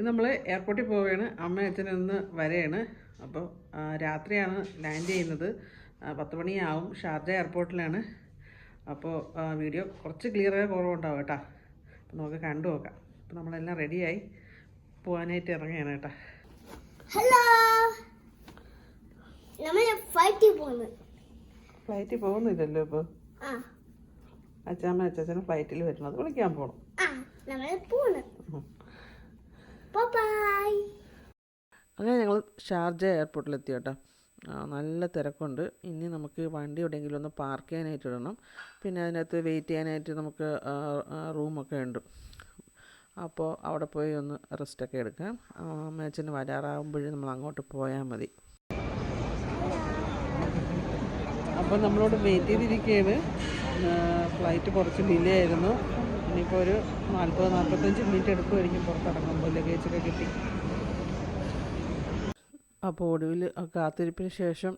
ഇത് നമ്മൾ എയർപോർട്ടിൽ പോവുകയാണ്. അമ്മ അച്ഛനും ഇന്ന് വരെയാണ്. അപ്പോൾ രാത്രിയാണ് ലാൻഡ് ചെയ്യുന്നത്. പത്ത് മണിയാവും. ഷാർജ എയർപോർട്ടിലാണ് അപ്പോൾ വീഡിയോ കുറച്ച് ക്ലിയറായ കുറവുണ്ടാവും കേട്ടോ. അപ്പോൾ നമുക്ക് കണ്ടു നോക്കാം. അപ്പോൾ നമ്മളെല്ലാം റെഡിയായി പോകാനായിട്ട് ഇറങ്ങുകയാണ് കേട്ടോ. ഹലോ നമ്മൾ ഫ്ലൈറ്റിൽ പോകുന്നു ഫ്ലൈറ്റിൽ പോകുന്നില്ലല്ലോ ഇപ്പോൾ അച്ഛാമ്മ അച്ഛനും ഫ്ലൈറ്റിൽ വരുന്നത് വിളിക്കാൻ പോകണം നമ്മൾ പോകുന്നു ബൈ അങ്ങനെ ഞങ്ങൾ ഷാർജ എയർപോർട്ടിലെത്തി കേട്ടോ. നല്ല തിരക്കുണ്ട്. ഇനി നമുക്ക് വണ്ടി എവിടെയെങ്കിലും ഒന്ന് പാർക്ക് ചെയ്യാനായിട്ട് ഇടണം. പിന്നെ അതിനകത്ത് വെയിറ്റ് ചെയ്യാനായിട്ട് നമുക്ക് റൂമൊക്കെ ഉണ്ട്. അപ്പോൾ അവിടെ പോയി ഒന്ന് റെസ്റ്റൊക്കെ എടുക്കാം. അമ്മച്ചന് വരാറാകുമ്പോഴേ നമ്മൾ അങ്ങോട്ട് പോയാൽ മതി. അപ്പോൾ നമ്മളോട് വെയിറ്റ് ചെയ്തിരിക്കുകയാണ്. ഫ്ലൈറ്റ് കുറച്ച് ഡിലേ ആയിരുന്നു. ഇനിയിപ്പോൾ ഒരു നാൽപ്പത് നാൽപ്പത്തഞ്ച് മിനിറ്റ് എടുക്കുമായിരിക്കും പുറത്തിറങ്ങുമ്പോൾ ലഗേജൊക്കെ കിട്ടി. അപ്പോൾ ഒടുവിൽ ആ കാത്തിരിപ്പിന് ശേഷം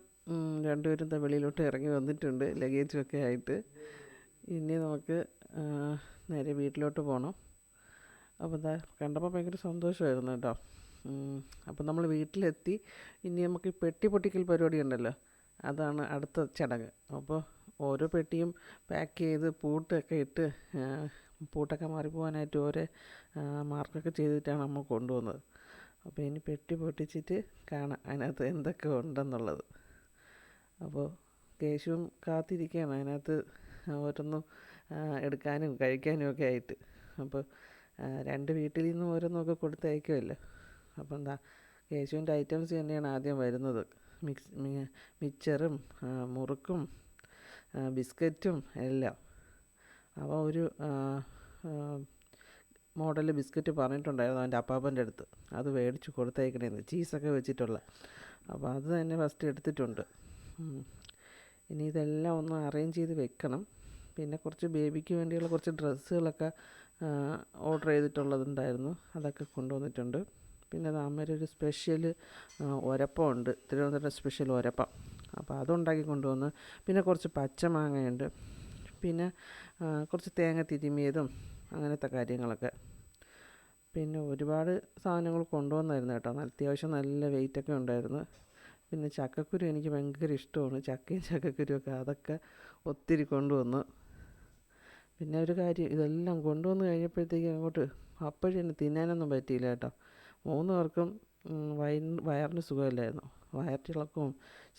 രണ്ടുപേരും വെളിയിലോട്ട് ഇറങ്ങി വന്നിട്ടുണ്ട് ലഗേജൊക്കെ ആയിട്ട്. ഇനി നമുക്ക് നേരെ വീട്ടിലോട്ട് പോകണം അപ്പോൾ എന്താ കണ്ടപ്പോൾ ഭയങ്കര സന്തോഷമായിരുന്നു കേട്ടോ. അപ്പോൾ നമ്മൾ വീട്ടിലെത്തി. ഇനി നമുക്ക് പെട്ടി പൊട്ടിക്കൽ പരിപാടി ഉണ്ടല്ലോ അതാണ് അടുത്ത ചടങ്ങ്. അപ്പോൾ ഓരോ പെട്ടിയും പാക്ക് ചെയ്ത് പൂട്ടൊക്കെ ഇട്ട് പൂട്ടൊക്കെ മാറിപ്പോകാനായിട്ട് ഓരോ മാർക്കൊക്കെ ചെയ്തിട്ടാണ് നമ്മൾ കൊണ്ടുവന്നത്. അപ്പോൾ ഇനി പെട്ടി പൊട്ടിച്ചിട്ട് കാണാം അതിനകത്ത് എന്തൊക്കെ ഉണ്ടെന്നുള്ളത്. അപ്പോൾ കേശുവും കാത്തിരിക്കുകയാണ്. അതിനകത്ത് ഓരോന്നും എടുക്കാനും കഴിക്കാനും ഒക്കെ ആയിട്ട്. അപ്പോൾ രണ്ട് വീട്ടിൽ നിന്നും ഓരോന്നൊക്കെ കൊടുത്തയക്കുമല്ലോ അപ്പോൾ എന്താ കേശുവിന്റെ ഐറ്റംസ് തന്നെയാണ് ആദ്യം വരുന്നത്. മിക്സ് മിക്സറും മുറുക്കും ബിസ്ക്കറ്റും എല്ലാം. അപ്പോൾ ഒരു മോഡൽ ബിസ്ക്കറ്റ് പറഞ്ഞിട്ടുണ്ടായിരുന്നു അവന്റെ അപ്പാപ്പന്റെ അടുത്ത്. അത് മേടിച്ച് കൊടുത്തയക്കണേന്ന് ചീസൊക്കെ വെച്ചിട്ടുള്ള. അപ്പോൾ അത് തന്നെ ഫസ്റ്റ് എടുത്തിട്ടുണ്ട്. ഇനി ഇതെല്ലാം ഒന്ന് അറേഞ്ച് ചെയ്ത് വെക്കണം. പിന്നെ കുറച്ച് ബേബിക്ക് വേണ്ടിയുള്ള കുറച്ച് ഡ്രസ്സുകളൊക്കെ ഓർഡർ ചെയ്തിട്ടുള്ളതുണ്ടായിരുന്നു. അതൊക്കെ കൊണ്ടുവന്നിട്ടുണ്ട്. പിന്നെ ഒരു സ്പെഷ്യൽ ഒരപ്പമുണ്ട് തിരുവനന്തപുരം സ്പെഷ്യൽ ഒരപ്പം. അപ്പോൾ അതുണ്ടാക്കി കൊണ്ടുവന്ന്. പിന്നെ കുറച്ച് പച്ചമാങ്ങയുണ്ട്. പിന്നെ കുറച്ച് തേങ്ങ തിരുമിയതും അങ്ങനത്തെ കാര്യങ്ങളൊക്കെ. പിന്നെ ഒരുപാട് സാധനങ്ങൾ കൊണ്ടുവന്നായിരുന്നു കേട്ടോ. അത്യാവശ്യം നല്ല വെയിറ്റൊക്കെ ഉണ്ടായിരുന്നു. പിന്നെ ചക്കക്കുരു എനിക്ക് ഭയങ്കര ഇഷ്ടമാണ്. ചക്കയും ചക്കക്കുരു ഒക്കെ അതൊക്കെ ഒത്തിരി കൊണ്ടുവന്നു. പിന്നെ ഒരു കാര്യം ഇതെല്ലാം കൊണ്ടുവന്ന് കഴിഞ്ഞപ്പോഴത്തേക്ക് അങ്ങോട്ട് അപ്പോഴും എന്നെ തിന്നാനൊന്നും പറ്റിയില്ല കേട്ടോ. മൂന്ന് പേർക്കും വയറിന് വയറിന് സുഖമില്ലായിരുന്നു. വയറ്റിളക്കവും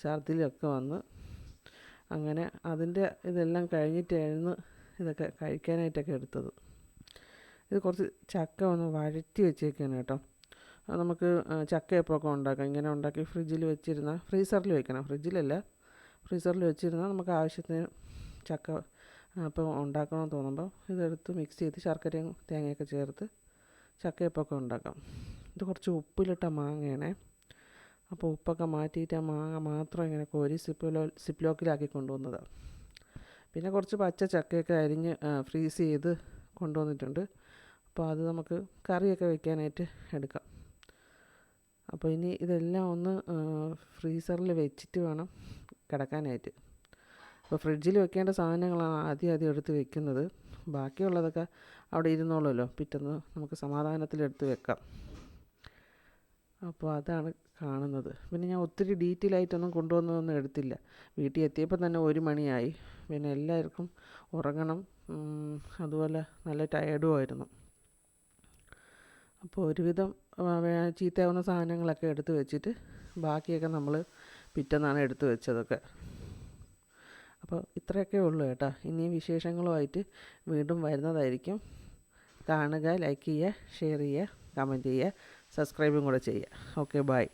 ഛർദിലൊക്കെ വന്ന് അങ്ങനെ അതിന്റെ ഇതെല്ലാം കഴിഞ്ഞിട്ടായിരുന്നു ഇതൊക്കെ കഴിക്കാനായിട്ടൊക്കെ എടുത്തത്. ഇത് കുറച്ച് ചക്ക ഒന്ന് വഴറ്റി വെച്ചേക്കാണ് കേട്ടോ. നമുക്ക് ചക്ക ചക്കയപ്പമൊക്കെ ഉണ്ടാക്കാം? ഇങ്ങനെ ഉണ്ടാക്കി ഫ്രിഡ്ജിൽ വെച്ചിരുന്ന ഫ്രീസറിൽ വെക്കണം. ഫ്രിഡ്ജിലല്ല ഫ്രീസറിൽ വെച്ചിരുന്നാൽ നമുക്ക് ആവശ്യത്തിന് ചക്ക അപ്പം ഉണ്ടാക്കണമെന്ന് തോന്നുമ്പോൾ ഇതെടുത്ത് മിക്സ് ചെയ്ത് ശർക്കരയും തേങ്ങയൊക്കെ ചേർത്ത് ചക്കയപ്പമൊക്കെ ഉണ്ടാക്കാം? ഇത് കുറച്ച് ഉപ്പിലിട്ട മാങ്ങയാണേ. അപ്പോൾ ഉപ്പൊക്കെ മാറ്റിയിട്ട് ആ മാങ്ങ മാത്രം ഇങ്ങനെ കോരി സിപ്ലോ സിപ്ലോക്കിലാക്കി കൊണ്ടുവന്നത്. പിന്നെ കുറച്ച് പച്ച ചക്കയൊക്കെ അരിഞ്ഞ് ഫ്രീസ് ചെയ്ത് കൊണ്ടുവന്നിട്ടുണ്ട്. അപ്പോൾ അത് നമുക്ക് കറിയൊക്കെ വെക്കാനായിട്ട് എടുക്കാം. അപ്പോൾ ഇനി ഇതെല്ലാം ഒന്ന് ഫ്രീസറിൽ വെച്ചിട്ട് വേണം കിടക്കാനായിട്ട്. അപ്പോൾ ഫ്രിഡ്ജിൽ വെക്കേണ്ട സാധനങ്ങളാണ് ആദ്യം ആദ്യം എടുത്ത് വെക്കുന്നത്. ബാക്കിയുള്ളതൊക്കെ അവിടെ ഇരുന്നോളുമല്ലോ. പിറ്റേന്ന് നമുക്ക് സമാധാനത്തിൽ എടുത്ത് വെക്കാം. അപ്പോൾ അതാണ് കാണുന്നത്. പിന്നെ ഞാൻ ഒത്തിരി ഡീറ്റെയിൽ ആയിട്ടൊന്നും കൊണ്ടുവന്നതൊന്നും എടുത്തില്ല. വീട്ടിൽ എത്തിയപ്പോൾ തന്നെ ഒരു മണിയായി. പിന്നെ എല്ലാവർക്കും ഉറങ്ങണം. അതുപോലെ നല്ല ടയേർഡും ആയിരുന്നു. അപ്പോൾ ഒരുവിധം ചീത്തയാവുന്ന സാധനങ്ങളൊക്കെ എടുത്ത് വെച്ചിട്ട് ബാക്കിയൊക്കെ നമ്മൾ പിറ്റന്നാണ് എടുത്ത് വെച്ചതൊക്കെ. അപ്പോൾ ഇത്രയൊക്കെ ഉള്ളൂ കേട്ടോ. ഇനിയും വിശേഷങ്ങളുമായിട്ട് വീണ്ടും വരുന്നതായിരിക്കും. കാണുക ലൈക്ക് ചെയ്യുക ഷെയർ ചെയ്യുക കമന്റ് ചെയ്യുക. സബ്സ്ക്രൈബും കൂടെ ചെയ്യുക ഓക്കെ ബൈ